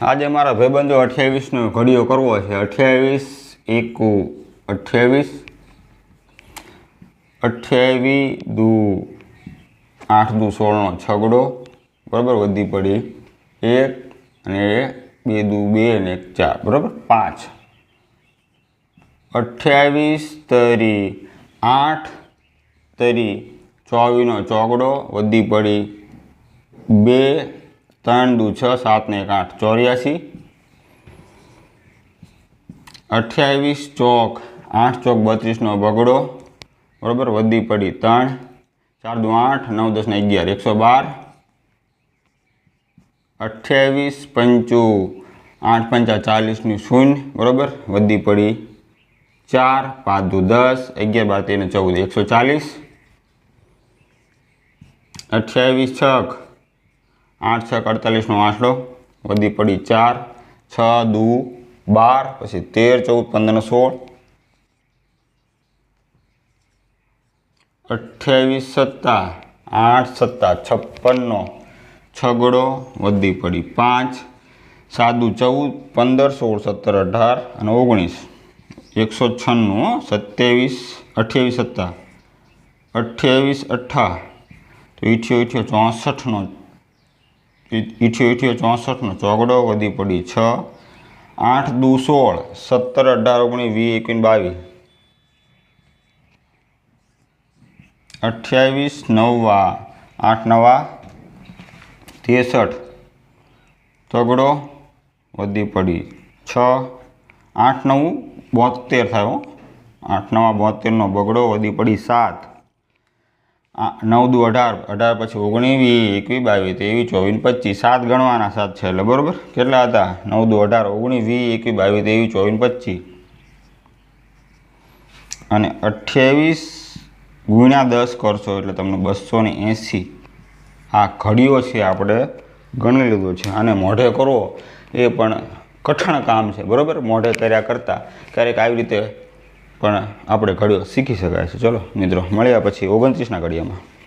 આજે મારા ભાઈબંધો અઠ્યાવીસનો ઘડીઓ કરવો છે. અઠ્યાવીસ એકુ અઠ્યાવીસ. અઠ્યાવી દુ આઠ દુ સોળનો છગડો. બરાબર વધી પડી. એક અને બે દુ બે અને એક ચાર. બરાબર? પાંચ. અઠ્યાવીસ તરી આઠ તરી ચોવીસનો ચોગડો. વધી પડી. બે ત્રણ દુ છ, સાત ને એક આઠ. ચોર્યાસી. અઠ્યાવીસ ચોક, આઠ ચોક બત્રીસનો બગડો. બરાબર? વધી પડી. ત્રણ, ચાર દુ આઠ, નવ દસ ને અગિયાર. એકસો બાર. અઠ્યાવીસ પંચુ, આઠ પંચા ચાલીસની શૂન્ય. બરાબર? વધી પડી. ચાર, પાંચ દુ દસ, અગિયાર, બાર, તેર ચૌદ. એકસો ચાલીસ. અઠ્યાવીસ છક આઠ છ અડતાલીસનો આંકડો, વધી પડી ચાર, છ, દુ, બાર, પછી તેર, ચૌદ, પંદર સોળ. અઠ્યાવીસ સત્તા, આઠ સત્તા, છપ્પનનો છગડો, વધી પડી પાંચ સાદુ ચૌદ, પંદર, સોળ, સત્તર, અઢાર અને ઓગણીસ. એકસો છન્નું સત્યાવીસ, અઠ્યાવીસ સત્તા. અઠ્યાવીસ અઠ્ઠા. તો ઈઠ્યો ઈઠ્યો, ચોસઠનો ઈઠ્યો ઈઠ્યો ચોસઠનો. ચોગડો વધી પડી છ. આઠ દુ સોળ. સત્તર, અઢાર, ઓગણીસ, વીસ, એકવીસ, બાવીસ. અઠ્યાવીસ નવા આઠ નવા. ત્રેસઠ. તગડો વધી પડી છ. આઠ નવ બોતેર થાય આઠ નવા બોતેરનો બગડો વધી પડી સાત. નવ દુ અઢાર અઢાર પછી ઓગણીસ વીસ એકવીસ, બાવીસ, ત્રેવીસ, ચોવીસ, પચીસ, સાત ગણવાના સાત છે એટલે બરાબર? કેટલા હતા? નવ દુ અઢાર, ઓગણીસ, વીસ, એકવીસ, બાવીસ, ત્રેવીસ, ચોવીસ, પચીસ. અને અઠ્યાવીસ ગુણ્યા દસ કરશો એટલે તમને બસો ને એંસી. આ ઘડીઓ છે આપણે ગણી લીધું છે અને મોઢે કરવો એ પણ કઠણ કામ છે. બરાબર? મોઢે કર્યા કરતાં. ક્યારેક આવી રીતે પણ આપણે ઘડીઓ શીખી શકાય છે. ચલો મિત્રો મળ્યા પછી ઓગણત્રીસના ઘડિયામાં.